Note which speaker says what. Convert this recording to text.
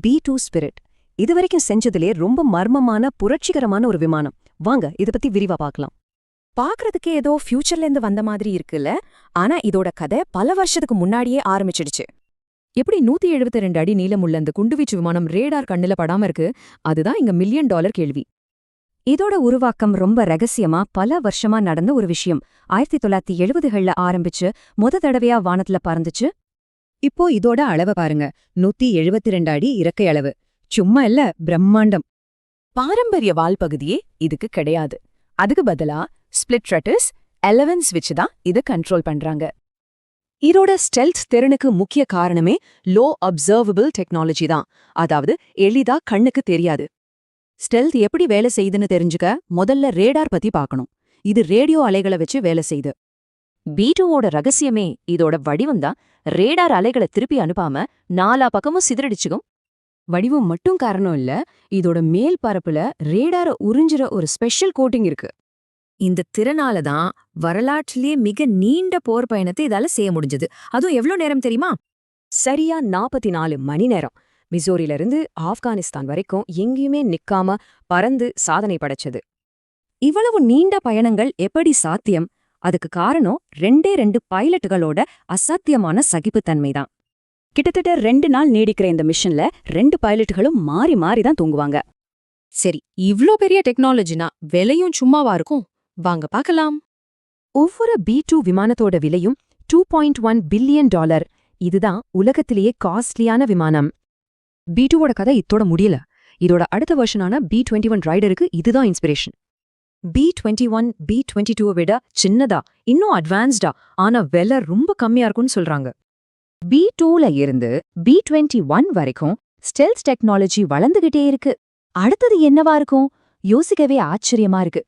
Speaker 1: B two spirit இதுவரைக்கும் செஞ்சதுலே ரொம்ப மர்மமான புரட்சிகரமான ஒரு விமானம். வாங்க இத பத்தி விரிவா பார்க்கலாம்.
Speaker 2: பாக்குறதுக்கே ஏதோ ஃபியூச்சர்ல இருந்து வந்த மாதிரி இருக்குல்ல? ஆனா இதோட கதை பல வருஷத்துக்கு முன்னாடியே ஆரம்பிச்சிடுச்சு. எப்படி நூத்தி எழுபத்தி ரெண்டு அடி நீளமுள்ள அந்த குண்டுவீச்சு விமானம் ரேடார் கண்ணுல படாம இருக்கு? அதுதான் இங்க மில்லியன் டாலர் கேள்வி.
Speaker 1: இதோட உருவாக்கம் ரொம்ப ரகசியமா பல வருஷமா நடந்த ஒரு விஷயம். ஆயிரத்தி தொள்ளாயிரத்தி எழுபதுகள்ல ஆரம்பிச்சு முத தடவையா வானத்துல பறந்துச்சு.
Speaker 3: இப்போ இதோட அளவை பாருங்க. நூத்தி எழுபத்தி ரெண்டு அடி இறக்கை அளவு. சும்மா இல்ல பிரம்மாண்டம்.
Speaker 2: பாரம்பரிய வால் பகுதியே இதுக்கு கிடையாது. அதுக்கு பதிலா ஸ்பிளிட் ரட்டர்ஸ் எலவன்ஸ் வச்சு தான் இதை கண்ட்ரோல் பண்றாங்க. இதோட ஸ்டெல்த் திறனுக்கு முக்கிய காரணமே லோ அப்சர்வபிள் டெக்னாலஜி தான். அதாவது எளிதா கண்ணுக்கு தெரியாது.
Speaker 3: ஸ்டெல்த் எப்படி வேலை செய்யுதுன்னு தெரிஞ்சுக்க முதல்ல ரேடார் பத்தி பார்க்கணும். இது ரேடியோ அலைகளை வச்சு வேலை செய்யுது.
Speaker 4: பீட்டோவோட ரகசியமே இதோட வடிவம் தான் ரேடார் அலைகளை திருப்பி அனுப்பாம நாலா பக்கமும் சிதறடிச்சுக்கும்.
Speaker 3: வடிவம் மட்டும் காரணம் இல்ல இதோட மேல் பரப்புல ரேடார உறிஞ்சுற ஒரு ஸ்பெஷல் கோட்டிங் இருக்கு.
Speaker 2: இந்த திறனால தான் வரலாற்றிலேயே மிக நீண்ட போர் பயணத்தை இதால செய்ய முடிஞ்சது. அதுவும் எவ்ளோ நேரம் தெரியுமா?
Speaker 1: சரியா நாற்பத்தி நாலு மணி நேரம். மிசோரில இருந்து ஆப்கானிஸ்தான் வரைக்கும் எங்கேயுமே நிக்காம பறந்து சாதனை படைச்சது. இவ்வளவு நீண்ட பயணங்கள் எப்படி சாத்தியம்? அதுக்கு காரணம் ரெண்டே ரெண்டு பைலட்டுகளோட அசாத்தியமான சகிப்புத்தன்மைதான். கிட்டத்தட்ட ரெண்டு நாள் நீடிக்கிற இந்த மிஷன்ல ரெண்டு பைலட்டுகளும் மாறி மாறி தான் தூங்குவாங்க.
Speaker 2: சரி இவ்ளோ பெரிய டெக்னாலஜினா விலையும் சும்மாவா இருக்கும்? வாங்க பார்க்கலாம்.
Speaker 1: ஒவ்வொரு பி டூ விமானத்தோட விலையும் two point one billion dollar. இதுதான் உலகத்திலேயே காஸ்ட்லியான விமானம். பி டூவோட கதை இத்தோட முடியல. இதோட அடுத்த வருஷனான பி டுவெண்ட்டி ஒன் ரைடருக்கு இதுதான் inspiration B twenty one B twenty டூவை விட சின்னதா இன்னும் அட்வான்ஸ்டா ஆனா வெலை ரொம்ப கம்மியா இருக்கும்னு சொல்றாங்க. பி டூல இருந்து பி டுவெண்ட்டி ஒன் வரைக்கும் ஸ்டெல்ஸ் டெக்னாலஜி வளர்ந்துகிட்டே இருக்கு. அடுத்தது என்னவா இருக்கும்? யோசிக்கவே ஆச்சரியமா இருக்கு.